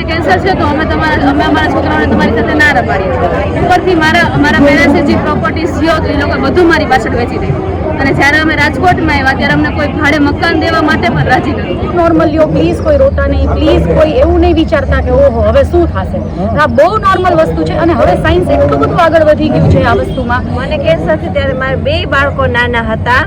તમારે કેન્સર છે તો અમે તમારા અમે અમારા છોકરાઓને તમારી સાથે ના રમાડીએ. ઉપરથી મારા અમારા પેરેન્ટ્સે જે પ્રોપર્ટીઝ થયો તો એ લોકો બધું મારી પાછળ વેચી દીધું. અને જ્યારે અમે રાજકોટમાં આવ્યા ત્યારે અમને કોઈ ભાડે મકાન દેવા માટે પણ રાજી નથી. નોર્મલ લ્યો પ્લીઝ કોઈ રોતા નહીં પ્લીઝ કોઈ એવું નહીં વિચારતા કે ઓહો હવે શું થશે? આ બહુ નોર્મલ વસ્તુ છે અને હવે સાયન્સ એટલું બધું આગળ વધી ગયું છે આ વસ્તુમાં. મને કેન્સર છે ત્યારે મારા બે બાળકો નાના હતા.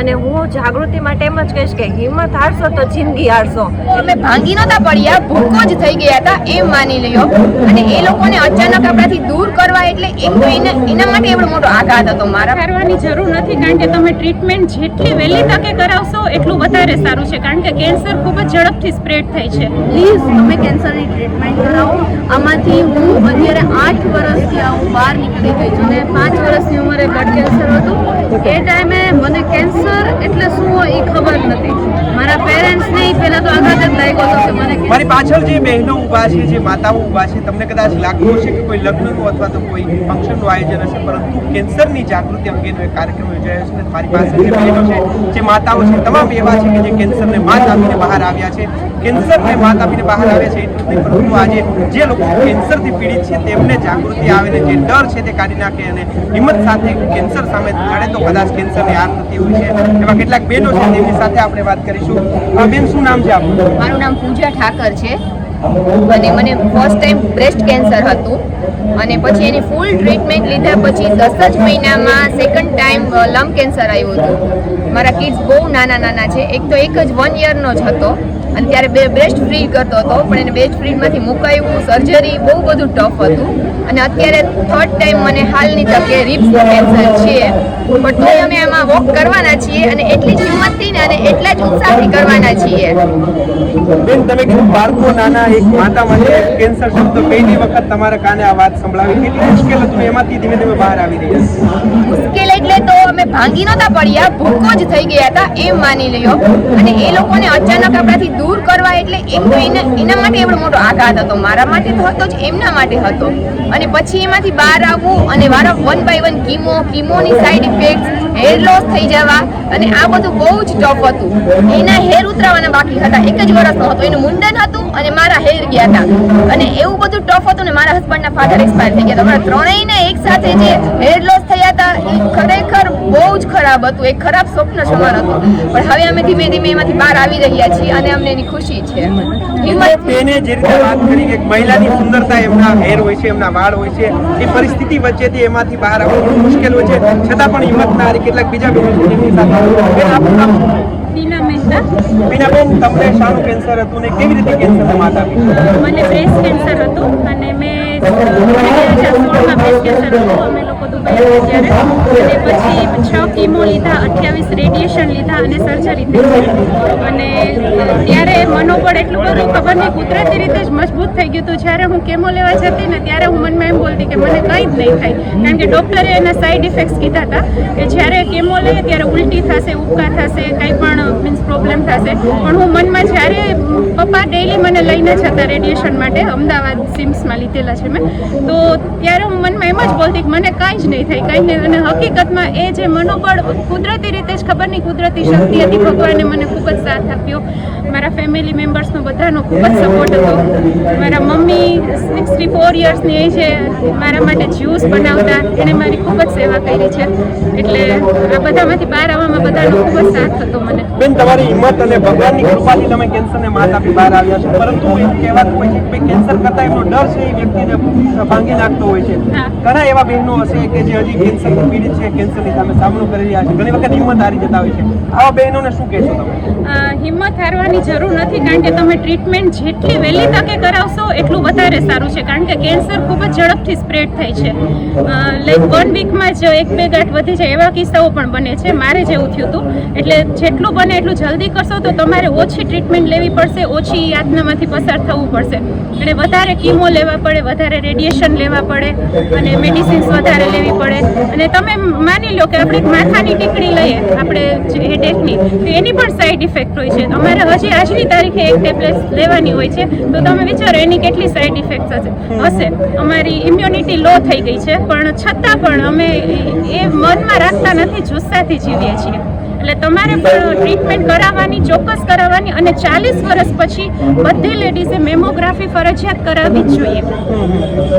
અને હું જાગૃતિ માટે એમ જ કહીશ કે હિંમત હારશો તો જિંદગી હારશો. અમે ભાંગી નતા પડ્યા ભૂકો જ થઈ ગયા હતા એમ માની લ્યો. અને એ લોકોને અચાનક આપણાથી દૂર કરવા એટલે એક તો એના એના માટે એવડો મોટો આઘાત હતો મારા. કરવાની જરૂર નથી કારણ કે તમે ટ્રીટમેન્ટ જેટલી વહેલી તકે કરાવશો એટલું વધારે સારું છે કારણ કે કેન્સર ખૂબ જ ઝડપથી સ્પ્રેડ થાય છે. પ્લીઝ તમે કેન્સરની ટ્રીટમેન્ટ કરાવો. આમાંથી હું અત્યારે આઠ વર્ષથી આવું બહાર નીકળી ગઈ છું. અને પાંચ વર્ષની ઉંમરે બ્લડ કેન્સર હતું. એ ટાઈમે મને કેન્સર એટલે શું હોય એ ખબર નથી. મારા પેરેન્ટ્સને પહેલાં તો આઘાત જ લાગ્યો હતો કે મને મારી પાછળ જે બહેનો ઊભા છે, જે માતાઓ ઊભા છે, તમને કદાચ લાગતું હશે કે કોઈ લગ્નનું અથવા તો કોઈ ફંક્શનનું આયોજન હશે, પરંતુ કેન્સરની જાગૃતિ અંગેનો એક કાર્યક્રમ યોજાયો છે. મારી પાસે જે બહેનો છે, જે માતાઓ છે, તમામ એવા છે કે જે કેન્સરને માત આપીને બહાર આવ્યા છે. કેન્સરને માત આપીને બહાર આવે છે એટલું જ પરંતુ આજે જે લોકો કેન્સરથી પીડિત છે, તેમને જાગૃતિ આવે ને જે ડર છે તે કાઢી નાખે અને હિંમત સાથે કેન્સર સામે લડે તો કદાચ કેન્સરની હાર થતી હોય છે. એવા કેટલાક બહેનો છે, તેમની સાથે આપણે વાત કરીશું. બેન, શું નામ છે આપનું? મારું નામ પૂજા ઠાકર છે. અને મને ફર્સ્ટ ટાઈમ બ્રેસ્ટ કેન્સર હતું. અને પછી એની ફૂલ ટ્રીટમેન્ટ લીધા પછી દસ જ મહિનામાં સેકન્ડ ટાઈમ લંગ કેન્સર આવ્યું હતું. મારા કિડ્સ બહુ નાના નાના છે. એક તો એક જ વન યરનો જ હતો. અને ત્યારે બે બ્રેસ્ટ ફ્રી કરતો હતો. પણ એને બ્રેસ્ટ ફ્રીમાંથી મુકાયું સર્જરી બહુ બધું ટફ હતું. અને અત્યારે થર્ડ ટાઈમ મને હાલની તકે રિપ્સનું કેન્સર છે પણ તોય અમે એમાં વોક કરવાના છીએ અને એટલી જ હિંમતથી ને અને એટલા જ ઉત્સાહથી કરવાના છીએ. બેન તમે કીધું બાળકો નાના એક માતા મને કેન્સર શબ્દ પહેલી વખત તમારા કાને આ વાત સંભળાવી? કેટલી મુશ્કેલ હતું એમાંથી ધીમે ધીમે બહાર આવી રહ્યા મુશ્કેલ એટલે તો અમે ભાંગી નતા પડ્યા ભૂકો જ થઈ ગયા હતા એમ માની લ્યો. અને એ લોકોને અચાનક આપણાથી દૂર કરવા એટલે એક તો એના માટે એવડો મોટો આઘાત હતો. મારા માટે તો હતો જ એમના માટે હતો. અને પછી એમાંથી બહાર આવવું અને વારો વન બાય વન કીમો કીમોની સાઈડ ઇફેક્ટ હેર લોસ થઈ જવા અને આ બધું બહુ જ ટફ હતું. એના હેર ઉતરાવાના બાકી હતા. એક જ વર્ષનો હતો. એનું મુંડન હતું અને મારા હેર ગયા હતા. અને એવું બધું ટફ હતું ને મારા હસબન્ડના ફાધર એક્સપાયર થઈ ગયા. હતા ત્રણેયને એક સાથે જે હેર લોસ થયા હતા એ ખરેખર બહુ જ ખરાબ હતું. એક ખરાબ સ્વપ્ન સમાન હતું. પણ હવે અમે ધીમે ધીમે એમાંથી બહાર આવી રહ્યા છીએ અને અમને એની ખુશી છે. બેને જે રીતે વાત કરી કે મહિલાની સુંદરતા એમના હેર હોય છે એમના વાળ હોય છે એ પરિસ્થિતિ વચ્ચેથી એમાંથી બહાર આવવું મુશ્કેલ હોય છે. છતાં પણ હિંમત ના હારી કેટલાક બીજા છે. જેમની સાથે બેન મહેતા બીનાબેન તમને શાનું કેન્સર હતું ને કેવી રીતે કેન્સરને માત મને બ્રેસ્ટ કેન્સર હતું અને મેં સોળમાં બ્રેસ્ટ કેન્સર હતું. અમે લોકો અને પછી છ કીમો લીધા અઠ્યાવીસ રેડિયેશન લીધા અને સર્જરી અને ત્યારે મનોબળ એટલું બધું ખબર નહીં કુદરતી રીતે જ મજબૂત થઈ ગયું હતું જ્યારે હું કેમો લેવા જતી ને ત્યારે હું મનમાં એમ બોલતી કે મને કંઈ જ નહીં થાય કારણ કે ડૉક્ટરે એના સાઈડ ઇફેક્ટ્સ કીધા હતા કે જ્યારે કેમો લઈએ ત્યારે ઉલટી થશે ઉબકા થશે કંઈ પણ મીન્સ પ્રોબ્લેમ થશે પણ હું મનમાં જ્યારે પપ્પા ડેઈલી મને લઈને જતા રેડિયેશન માટે અમદાવાદ સિમ્સમાં લીધેલા છે મેં તો ત્યારે હું કે મને કાંઈ જ નહીં થાય. કાંઈ નહીં અને હકીકતમાં એ જે મનોબળ કુદરતી રીતે જ ખબર નહીં કુદરતી શક્તિ હતી ભગવાને મને ખૂબ જ સાથ આપ્યો. મારા ફેમિલી મેમ્બર્સનો બધાનો ખૂબ જ સપોર્ટ હતો. મારા મમ્મી સિક્સટી ફોર યર્સની એ છે. મારા માટે જ્યુસ બનાવતા એણે મારી ખૂબ જ સેવા કરી છે. એટલે આ બધામાંથી બહાર આવવામાં બધાનો ખૂબ જ સાથ હતો મને. બેન તમારી હિંમત અને ભગવાનની કૃપાથી તમે કેન્સરને માત આપી બહાર આવ્યા છો. પરંતુ એવું કહેવાતું હોય છે કે કેન્સર કરતા એમનો ડર છે એ વ્યક્તિને ભાંગી નાખતો હોય છે. ઘણા એવા બહેનો હશે કે જે હજી કેન્સર પીડિત છે કેન્સરની સામે સામનો કરી રહ્યા છે. ઘણી વખત હિંમત હારી જતા હોય છે. આવા બહેનોને શું કહેશો તમે? હિંમત હારવાની જરૂર નથી કારણ કે તમે ટ્રીટમેન્ટ જેટલી વહેલી તકે કરાવશો, એટલું વધારે સારું છે. કારણ કે કેન્સર ખૂબ જ ઝડપથી સ્પ્રેડ થાય છે. લાઈક વન વીકમાં જ એક બે ગાંઠ વધી જાય એવા કિસ્સાઓ પણ બને છે. મારે જેવું થયું હતું. એટલે જેટલું બને એટલું જલ્દી કરશો તો તમારે ઓછી ટ્રીટમેન્ટ લેવી પડશે, ઓછી યાતનામાંથી પસાર થવું પડશે. અને વધારે કીમો લેવા પડે, વધારે રેડિયેશન લેવા પડે, અને મેડિસિન્સ વધારે લેવી પડે. અને તમે માની લો કે આપણે માથાની ટીકડી લઈએ, આપણે હેડેકની તો એની પણ સાઈડ ઇફેક્ટ હોય છે. અમારે હજી આજની તારીખે એક ટેબ્લેટ લેવાની હોય છે. તો તમે વિચારો, એની કેટલી સાઈડ ઇફેક્ટ હશે? હશે. અમારી ઇમ્યુનિટી લો થઈ ગઈ છે, પણ છતાં પણ અમે એ મનમાં રાખતા નથી, જુસ્સાથી જીવીએ છીએ. એટલે તમારે પણ ટ્રીટમેન્ટ કરાવવાની ચોક્કસ કરાવવાની અને ચાલીસ વર્ષ પછી બધી લેડીઝે મેમોગ્રાફી ફરજિયાત કરાવવી જ જોઈએ.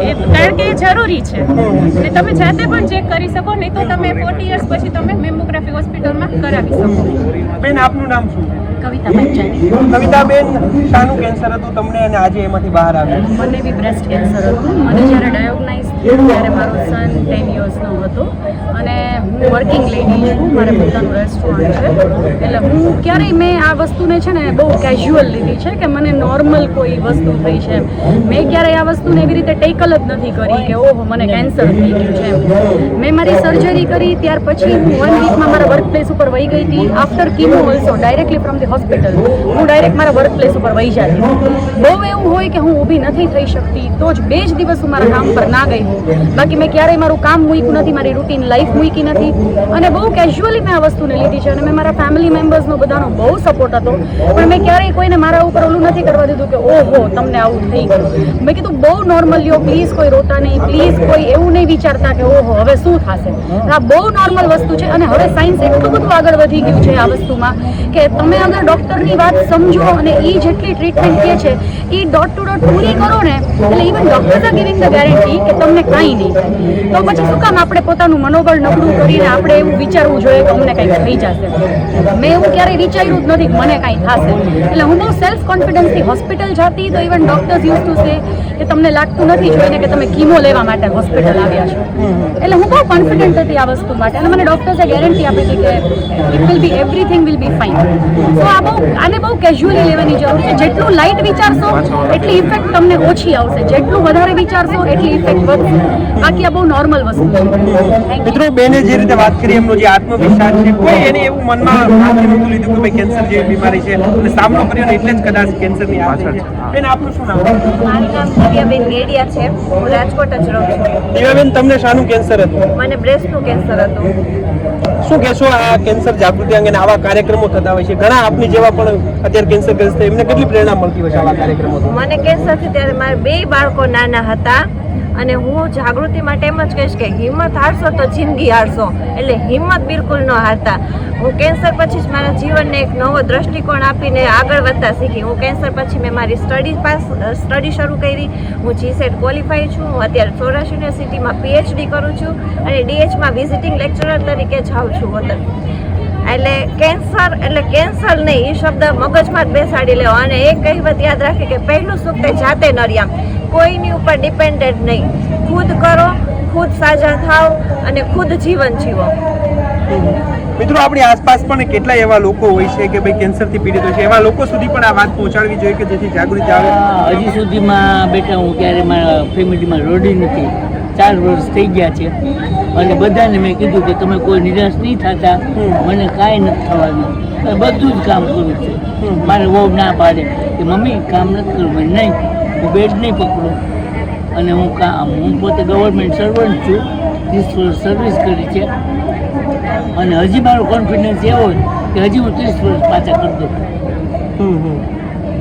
એ કારણ કે એ જરૂરી છે. એટલે તમે જાતે પણ ચેક કરી શકો નહીં તો તમે ફોર્ટી યર્સ પછી તમે મેમોગ્રાફી હોસ્પિટલમાં કરાવી શકો. બેન આપનું નામ શું? છે કવિતા બેન કવિતાબેન શાનું કેન્સર હતું તમને અને આજે એમાંથી બહાર આવ્યું? મને બી બ્રેસ્ટ કેન્સર હતું. મને જ્યારે ડાયોગ્નાઇઝ ત્યારે મારો સન ટેન યર્સનો હતો. અને વર્કિંગ લેડી છું મારે પોતાનું રેસ્ટોરન્ટ છે. એટલે હું ક્યારેય મેં આ વસ્તુને છે ને બહુ કેઝ્યુઅલ લીધી છે કે મને નોર્મલ કોઈ વસ્તુ થઈ છે મેં ક્યારેય આ વસ્તુને એવી રીતે ટેકલ જ નથી કરી કે ઓહો, મને કેન્સર થઈ ગયું છે. મેં મારી સર્જરી કરી, ત્યાર પછી હું વન વીકમાં મારા વર્ક પ્લેસ ઉપર વહી ગઈ હતી. After chemo also directly from the hospital હું ડાયરેક્ટ મારા વર્ક પ્લેસ ઉપર વહી જતી બહુ એવું હોય કે હું ઊભી નથી થઈ શકતી, તો જ બે જ દિવસ હું મારા કામ પર ના ગઈ હું બાકી મેં ક્યારેય મારું કામ મૂક્યું નથી, મારી રૂટીન લાઈફ મૂકી નથી. અને બહુ કેઝ્યુઅલી મેં આ વસ્તુને લીધી છે અને મેં મારા ફેમિલી મેમ્બર્સનો બધાનો બહુ સપોર્ટ હતો. પણ મેં ક્યારેય કોઈને મારા ઉપર ઓલું નથી કરવા દીધું કે, ઓહો, તમને આવું થઈ ગયું. મેં કીધું, બહુ નોર્મલ લ્યો પ્લીઝ કોઈ રોતા નહીં પ્લીઝ કોઈ એવું નહીં વિચારતા કે, ઓહો, હવે શું થશે? આ બહુ નોર્મલ વસ્તુ છે અને હવે સાયન્સ એટલું બધું આગળ વધી ગયું છે આ વસ્તુમાં કે તમે અગર ડૉક્ટરની વાત સમજો અને એ જેટલી ટ્રીટમેન્ટ કે છે એ ડોટ ટુ ડોટ પૂરી કરો ને, એટલે even doctors giving the guarantee કે તમને કાંઈ નહીં થાય. તો પછી શું કામ આપણે પોતાનું મનોબળ નબળું કરીને આપણે એવું વિચારવું જોઈએ કે અમને કંઈક થઈ જશે. મેં એવું ક્યારેય વિચાર્યું જ નથી મને કાંઈ થશે. એટલે હું બહુ સેલ્ફ કોન્ફિડન્સથી હોસ્પિટલ જતી, તો even doctors use to say કે તમને લાગતું નથી જોઈને કે તમે કીમો લેવા માટે હોસ્પિટલ આવ્યા છો. એટલે હું બહુ કોન્ફિડન્ટ હતી આ વસ્તુ માટે. અને મને ડૉક્ટર્સે ગેરંટી આપી હતી કે it will be everything will be fine તો આ બહુ, આને બહુ કેઝ્યુઅલી લેવાની જરૂર છે. જેટલું લાઇટ વિચારશો, એટલી ઇફેક્ટ તમને ઓછી આવશે. જેટલું વધારે વિચારશો, એટલી ઇફેક્ટ વધશે. બાકી આ બહુ નોર્મલ વસ્તુ છે. મિત્રો બેને જે રીતે વાત કરી એમનો જે આત્મવિશ્વાસ છે કોઈ એને એવું મનમાં નહોતું લીધું કે ભાઈ કેન્સર જેવી બીમારી છે અને સામનો કર્યો ને એટલે જ કદાચ કેન્સરની હાજર છે. બેન આપનું શું નામ? મારું નામ દિવ્યાબેન ગેડિયા છે. હું રાજકોટ જ રહું છું. દિવ્યાબેન તમને શાનું કેન્સર હતું? મને બ્રેસ્ટનું કેન્સર હતું. શું કહેશો આ કેન્સર જાગૃતિ અંગે આવા કાર્યક્રમો થતા હોય છે? ઘણા આપની જેવા પણ અત્યારે કેન્સર ગ્રસ્ત એમને કેટલી પ્રેરણા મળતી હોય છે આવા કાર્યક્રમો મને કેન્સર છે ત્યારે મારા બે બાળકો નાના હતા. અને હું જાગૃતિ માટે એમ જ કહીશ કે હિંમત હારશો તો જિંદગી હારશો. એટલે હિંમત બિલકુલ ન હારતા. હું કેન્સર પછી જ મારા જીવનને એક નવો દ્રષ્ટિકોણ આપીને આગળ વધતા શીખી. હું કેન્સર પછી મેં મારી સ્ટડી પાસ સ્ટડી શરૂ કરી. હું જીસેટ ક્વોલિફાઈ છું. હું અત્યારે સૌરાષ્ટ્ર યુનિવર્સિટીમાં પીએચડી કરું છું અને ડીએચમાં વિઝિટિંગ લેક્ચરર તરીકે જાઉં છું વતન. એટલે કેન્સર એટલે કેન્સર નહીં, એ શબ્દ મગજમાં જ બેસાડી લેવો. અને એક કહેવત યાદ રાખી કે પહેલું સુખ તે જાતે નરિયામ કોઈની ઉપર ડિપેન્ડન્ટ નહીં. ખુદ કરો ખુદ સાજા થાવ અને ખુદ જીવન જીવો. મિત્રો આપણી આસપાસ પણ કેટલાય એવા લોકો હોય છે કે ભાઈ કેન્સરથી પીડિત હોય છે. એવા લોકો સુધી પણ આ વાત પહોંચાડવી જોઈએ કે જેથી જાગૃતિ આવે? હજી સુધીમાં બેટા હું ક્યારે મારા ફેમિલીમાં રડી નથી. ચાર વર્ષ થઈ ગયા છે. અને બધાને મેં કીધું કે તમે કોઈ નિરાશ નહીં થતા. મને કાંઈ નથી થવાનું. બધું જ કામ કરું છું. મારે બહુ ના પાડે કે મમ્મી કામ નથી કરવું. નહીં. બેડ નહીં પકડું. અને હું કામ હું પોતે ગવર્મેન્ટ સર્વન્ટ છું. ત્રીસ વર્ષ સર્વિસ કરી છે. અને હજી મારો કોન્ફિડન્સ એવો છે કે હજી હું ત્રીસ વર્ષ પાછા કરી દઉં.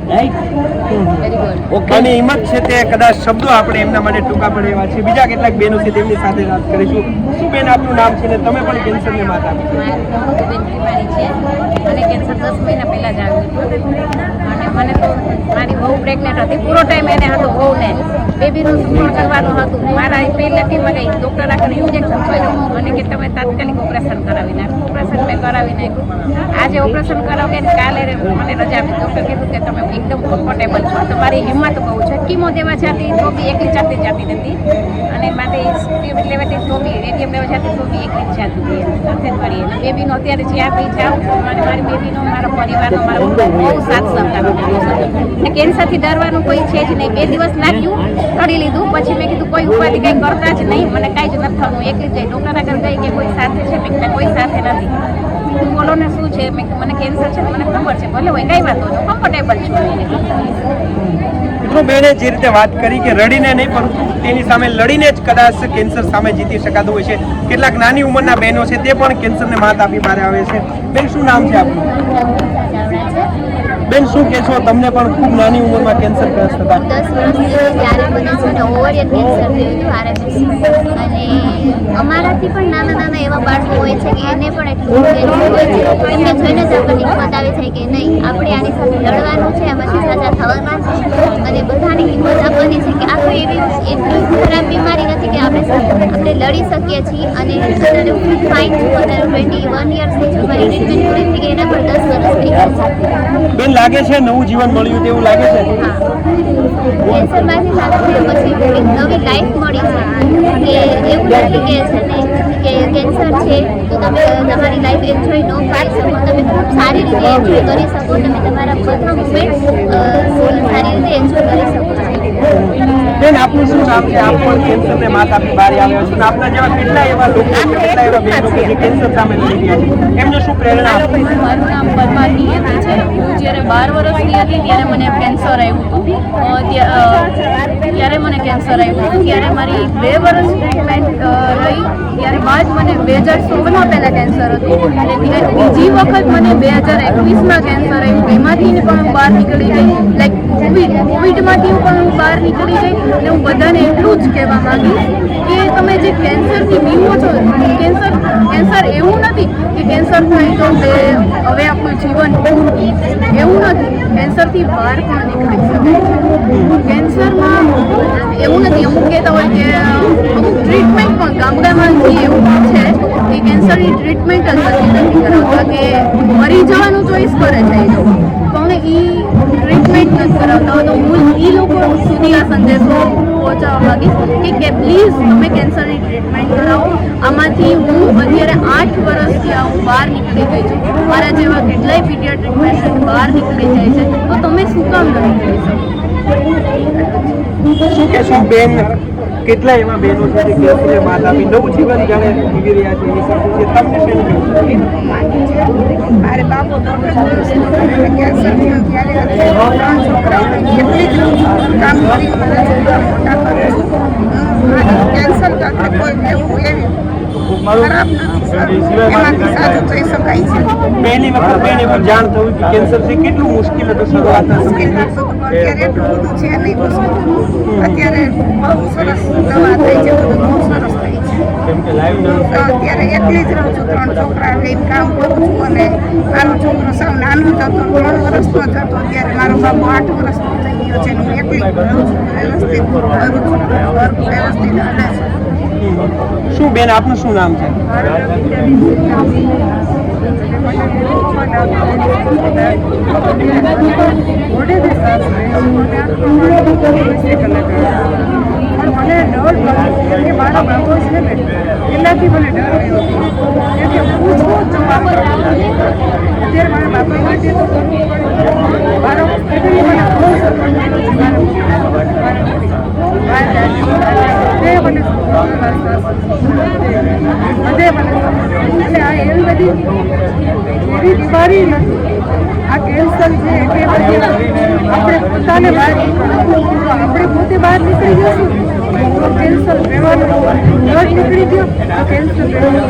રાઈટ ઓકે અને હિંમત છે તે કદાચ શબ્દો આપણે એમના માટે ટૂંકા પડે એવા છે. બીજા કેટલાક બહેનો છે તેમની સાથે વાત કરીશું. શું બેન આપનું નામ છે ને તમે પણ કેન્સરની માતા છે. કેન્સર દસ મહિના પહેલાં જ આવ્યું હતું અને મને તો મારી બહુ પ્રેગ્નેન્ટ હતી પૂરો ટાઈમ એને હતો બહુને. બેબીનું સુપણ કરવાનું હતું. મારા પહેલાંથી મને ડૉક્ટર આગળ ઇન્જેક્શન કર્યું મને કે તમે તાત્કાલિક ઓપરેશન કરાવી નાખો. ઓપરેશન મેં કરાવી નાખ્યું. આજે ઓપરેશન કરાવે ને કાલે મને રજા આપી. ડૉક્ટર કીધું કે તમે એકદમ કમ્ફર્ટેબલ છો. તમારી હિંમત બહુ છે. કીમો દેવા જતી, તો બી એકલી જાતી જતી નથી અને માટે સ્ટીમ લેવા જતી તો બી રેડિયમ લેવા જતી તો બી એકલી જ જતી સાથે મળીએ મળી અને બેબીનો અત્યારે જ્યાં બી જાઉં મને મારી બેબીનો મારા પરિવારનો, મારો બહુ સાથ સહકાર. કેન્સરથી ડરવાનું કોઈ છે જ નહીં. બે દિવસ લાગ્યું. કરી લીધું. પછી મેં કીધું, કોઈ ઉપાધિ કંઈ કરતા જ નહીં. મને કાંઈ જ નથી થવાનું. એકલી જઈ ડોક્ટર આગળ ગઈ કે કોઈ સાથે છે? મેં કોઈ સાથે નથી. તું બોલો ને શું છે? મને કેન્સર છે મને ખબર છે. ભલે હોય, કઈ વાંધો નહીં. કમ્ફર્ટેબલ છું. મિત્રો જે રીતે વાત કરી કે રડીને નહીં, પરંતુ તેની સામે લડીને જ કદાચ કેન્સર સામે જીતી શકાતું હોય છે. કેટલાક નાની ઉંમરના બહેનો છે, તે પણ કેન્સરને માત આપી બહાર આવે છે. બેન, શું નામ છે આપનું? બેન શું કહેશો? તમને પણ ખૂબ નાની ઉંમરમાં કેન્સરગ્રસ્ત હતા દસ વર્ષ ત્યારે મને છે ને ઓવરિયન કેન્સર થયું હતું અને અમારાથી પણ નાના નાના એવા બાળકો હોય છે કે એને પણ એટલું કેન્સર હોય છે. એમને જોઈને જ આપણને હિંમત આવે છે કે નહીં આપણે આની સાથે લડવાનું છે આમાંથી સાજા થવાના છે. અને બધાને હિંમત આપવાની છે કે આ કોઈ એવી એટલી ખરાબ બીમારી નથી કે આપણે આપણે લડી શકીએ છીએ. અને અત્યારે હું ફાઇન છું. અત્યારે ટ્વેન્ટી વન યર્સની છું મારી ટ્રીટમેન્ટ પૂરી થઈ ગઈ એના પર દસ વર્ષ થઈ ગયા છે. બેન લાગે છે? નવું જીવન મળ્યું તેવું લાગે છે? નવી લાઈફ મળી છે. એવું નથી કે છે ને કે કેન્સર છે, તો તમે તમારી લાઈફ એન્જોય ન કરી શકો. તમે ખૂબ સારી રીતે એન્જોય કરી શકો. તમે તમારા બધા મુમેન્ટ સારી રીતે એન્જોય કરી શકો બેન આપનું શું નામ છે? આપ પણ કેન્સરને માત આપની બારી આવ્યો છો આપના જેવા કેટલા એવા લોકો કેટલા એવા બહેનો કે કેન્સર સામે લડી રહ્યા છે? એમને શું પ્રેરણા આપો? મારું નામ પરમાર નિયતિ છે. હું જ્યારે બાર વર્ષની હતી ત્યારે મને કેન્સર આવ્યું હતું. ત્યારે મને કેન્સર આવ્યું હતું. ત્યારે મારી બે વર્ષ ટ્રીટમેન્ટ રહી. ત્યારે બાદ મને બે હજાર સોળમાં પહેલાં કેન્સર હતું. અને બીજી વખત મને બે હજાર એકવીસમાં કેન્સર આવ્યું. એમાંથી પણ હું બહાર નીકળી ગઈ. લાઈક કોવિડ કોવિડમાંથી પણ હું બહાર નીકળી ગઈ અને હું બધાને એટલું જ કહેવા માંગીશ કે તમે જે કેન્સરથી બીવો છો, કેન્સર કેન્સર એવું નથી કે કેન્સર થાય તો તે હવે આપણું જીવન એવું નથી. કેન્સરથી બહાર પણ નીકળી શકાય કેન્સરમાં એવું નથી. અમુક કહેતા હોય કે, અમુક ટ્રીટમેન્ટ પણ ગામડામાં જે એવું છે કે કેન્સરની ટ્રીટમેન્ટ જ નથી કરાવતા કે મરી જવાનું ચોઈસ કરે છે એ પણ એ નથી કરાવતા તો હું એ લોકો સુધી આ સંદેશો પહોંચાડવા માગીશ કે કે પ્લીઝ તમે કેન્સરની ટ્રીટમેન્ટ કરાવો. આમાંથી હું અત્યારે આઠ વર્ષથી આ બહાર નીકળી ગઈ છું. મારા જેવા કેટલાય પીડિયાટ્રિક પેશન્ટ બહાર નીકળી જાય છે. તો તમે શું કામ નથી કરી શકો? શું કહેશું? બેન કેટલા એવા બહેનો છે જે કેન્સરને માત આપી નવું જીવન જાણે જીવી રહ્યા છે, એની સાથે છે તમને કહેવું? મારે બાપો કેન્સર કામ કરી, મારા છોકરા કેન્સર તો આપણે કોઈ એવું એવી શકાય છે. પહેલી વખત જાણ થયું કે કેન્સર છે. કેટલું મુશ્કેલ હતું અત્યારે એટલું બધું છે નહીં અત્યારે બહુ સરસ દવા થઈ છે બહુ સરસ થઈ છે. અત્યારે એકલી જ રહું છું ત્રણ છોકરા લઈને કામ કરું છું અને મારો છોકરો સાવ નાનો જ હતો ત્રણ વર્ષનો જ હતો અત્યારે. મારો બાબુ આઠ વર્ષનો થઈ ગયો છે હું એકલી રહું છું વ્યવસ્થિત કરું છું વ્યવસ્થિત છે. શું બેન આપનું શું નામ છે? મને ડર લાગ્યો કે મારા બાબો છે ને એનાથી મને ડર રહ્યો કેમ કે છું જ જોવા અત્યારે મારા બાપા માટે તો કરવું મારો એટલે મને બહુ છે. તે આ એવી આ કેન્સર છે, એટલે આપણે પોતાને બહાર આપણે પોતે બહાર નીકળી જશું. તો કેન્સર રહેવાનું ડર નીકળી ગયો તો કેન્સર રહેવાનું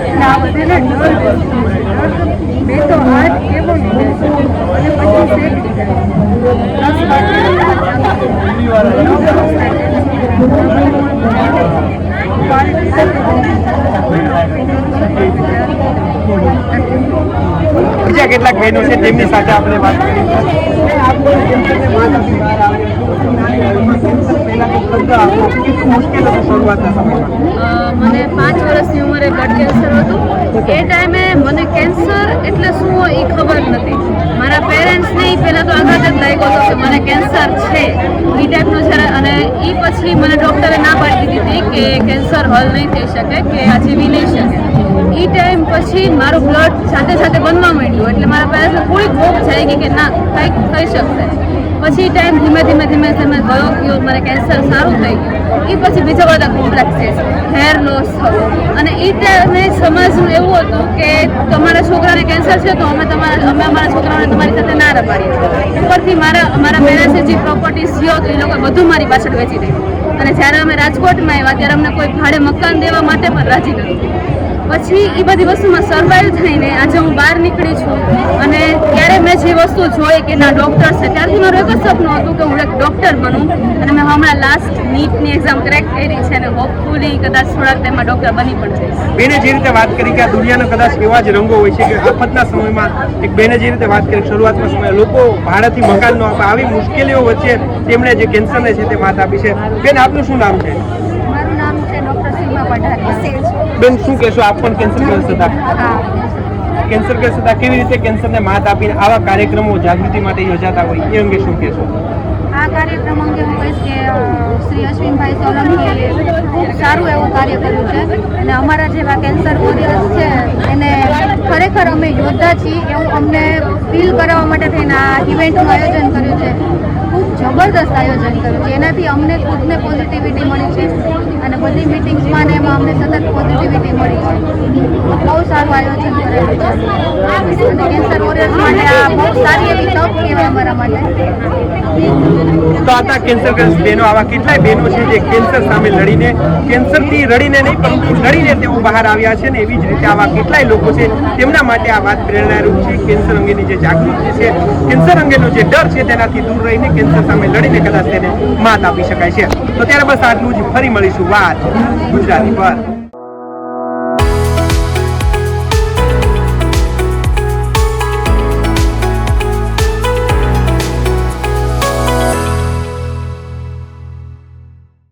એટલે આ બધાને ડર રહેશે. ડર તો મેં તો હાથ કેવો લીધો છે અને પછી શેક લીધા દસ બીજા કેટલાક બહેનો છે તેમની સાથે આપણે વાત કરી કેન્સરને માત આપી બહાર આવ્યા છો. પહેલા તો ખતરા હતો. મને પાંચ વર્ષની ઉંમરે બ્લડ કેન્સર હતું. એ ટાઈમે મને કેન્સર એટલે શું હોય એ ખબર નથી. મારા પેરેન્ટ્સને એ પહેલાં તો આઘાત જ લાગ્યો હતો કે મને કેન્સર છે. એ ટાઈપનું જ્યારે અને એ પછી મને ડૉક્ટરે ના પાડી દીધી હતી કે કેન્સર હલ નહીં થઈ શકે, કે આ જીવી નહીં શકે. એ ટાઈમ પછી મારું બ્લડ સાથે સાથે બનવા માંડ્યું. એટલે મારા પેરેન્ટ્સને થોડીક હોપ ગઈ કે ના, કંઈક થઈ શકશે. પછી ટાઈમ ધીમે ધીમે ધીમે ધીમે ગયો ગયો મને કેન્સર સારું થઈ ગયું. એ પછી બીજા બધા કોમ્પ્લેક્સીસ હેર લોસ થયો અને એ ટાઈમે સમાજનું એવું હતું કે તમારા છોકરાને કેન્સર છે તો અમે તમારા, અમે અમારા છોકરાઓને તમારી સાથે ના રમાડીએ. ઉપરથી મારા અમારા પેરેન્ટ્સે જે પ્રોપર્ટીઝ થયો એ લોકો બધું મારી પાછળ વેચી દીધું અને જ્યારે અમે રાજકોટમાં આવ્યા, ત્યારે અમને કોઈ ભાડે મકાન દેવા માટે પણ રાજી નહોતું પછી એ બધી વસ્તુમાં સર્વાઈવ થઈને આજે હું બહાર નીકળી છું. અને ત્યારે મેં જે વસ્તુ જોઈ કે ના ડૉક્ટર છે, ત્યારથી મારું એક જ સપનું હતું કે હું એક ડૉક્ટર બનું. અને મેં હમણાં લાસ્ટ નીટની એક્ઝામ ક્રેક કરી છે અને હોપફુલી કદાચ થોડાક ટાઈમમાં ડૉક્ટર બની પણ જઈશ. બેને જે રીતે વાત કરી કે આ દુનિયાનો કદાચ એવા જ રંગો હોય છે કે આફતના સમયમાં એક બેને જે રીતે વાત કરી, શરૂઆતના સમયે લોકો ભાડાથી મકાન ન આપે, આવી મુશ્કેલીઓ વચ્ચે તેમણે જે કેન્સરને છે તે માત આપી છે. બેન, આપનું શું નામ છે મારું નામ છે ડૉક્ટર સીમા પઢારિયા બેન શું કહેશો? આપ પણ કેન્સર ગ્રસ્ત હતા કેન્સર ગ્રસ્ત હતા કેવી રીતે કેન્સરને માત આપીને આવા કાર્યક્રમો જાગૃતિ માટે યોજાતા હોય એ અંગે શું કહેશો? આ કાર્યક્રમ અંગે હું કહીશ કે શ્રી અશ્વિનભાઈ સોલંકીએ ખૂબ સારું એવું કાર્ય કર્યું છે. અને અમારા જેવા કેન્સર વોરિયર્સ છે એને ખરેખર અમે યોદ્ધા છીએ એવું અમને ફીલ કરાવવા માટે થઈને આ ઇવેન્ટનું આયોજન કર્યું છે. ખૂબ જબરદસ્ત આયોજન કર્યું છે. એનાથી અમને ખુદને પોઝિટિવિટી મળી છે અને બધી મિટિંગ્સમાં ને એમાં અમને સતત પોઝિટિવિટી મળી છે. બહુ સારું આયોજન કરેલું કેન્સર વોરિયર્સ માટે આ બહુ સારી એવી તક કહેવાય અમારા માટે. તો આતા કેન્સરગ્રસ્ત બહેનો આવા કેટલાય બહેનો છે જે કેન્સર સામે લડીને કેન્સરથી રડીને નહીં, પરંતુ લડીને તેઓ બહાર આવ્યા છે ને એવી જ રીતે આવા કેટલાય લોકો છે તેમના માટે આ વાત પ્રેરણારૂપ છે. કેન્સર અંગેની જે જાગૃતિ છે કેન્સર અંગેનો જે ડર છે તેનાથી દૂર રહીને કેન્સર સામે લડીને કદાચ તેને માત આપી શકાય છે. તો ત્યારે બસ આટલું જ. ફરી મળીશું વાત ગુજરાતી પર.